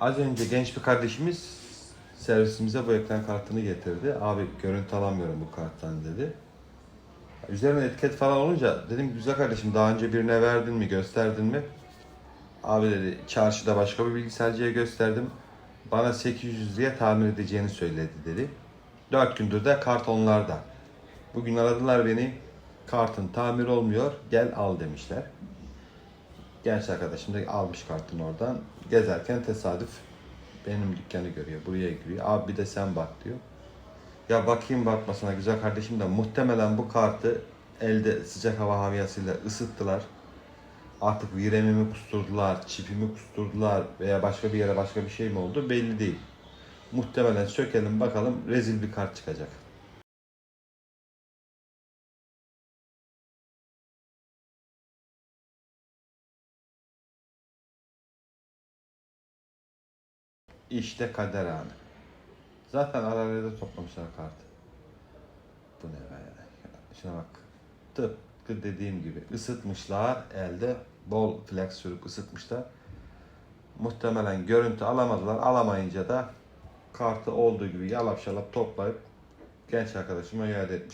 Az önce genç bir kardeşimiz servisimize bu ekran kartını getirdi. Abi görüntü alamıyorum bu karttan dedi. Üzerine etiket falan olunca dedim güzel kardeşim daha önce birine verdin mi gösterdin mi? Abi dedi çarşıda başka bir bilgisayarcıya gösterdim. Bana 800 liraya tamir edeceğini söyledi dedi. 4 gündür de kart onlarda. Bugün aradılar beni. Kartın tamir olmuyor. Gel al demişler. Genç arkadaşım da almış kartını oradan. Gezerken tesadüf benim dükkanı görüyor. Buraya giriyor. Abi bir de sen bak diyor. Ya bakayım bakmasına güzel kardeşim de muhtemelen bu kartı elde sıcak hava haviyasıyla ısıttılar. Artık viremimi kusturdular, çipimi kusturdular veya başka bir yere başka bir şey mi oldu belli değil. Muhtemelen sökelim bakalım rezil bir kart çıkacak. İşte kader anı. Zaten arada toplamışlar kartı. Bu ne be? Şuna bak. Tıpkı dediğim gibi ısıtmışlar elde. Bol flex sürüp ısıtmışlar. Muhtemelen görüntü alamadılar. Alamayınca da kartı olduğu gibi yalap şalap toplayıp genç arkadaşıma iade etmişler.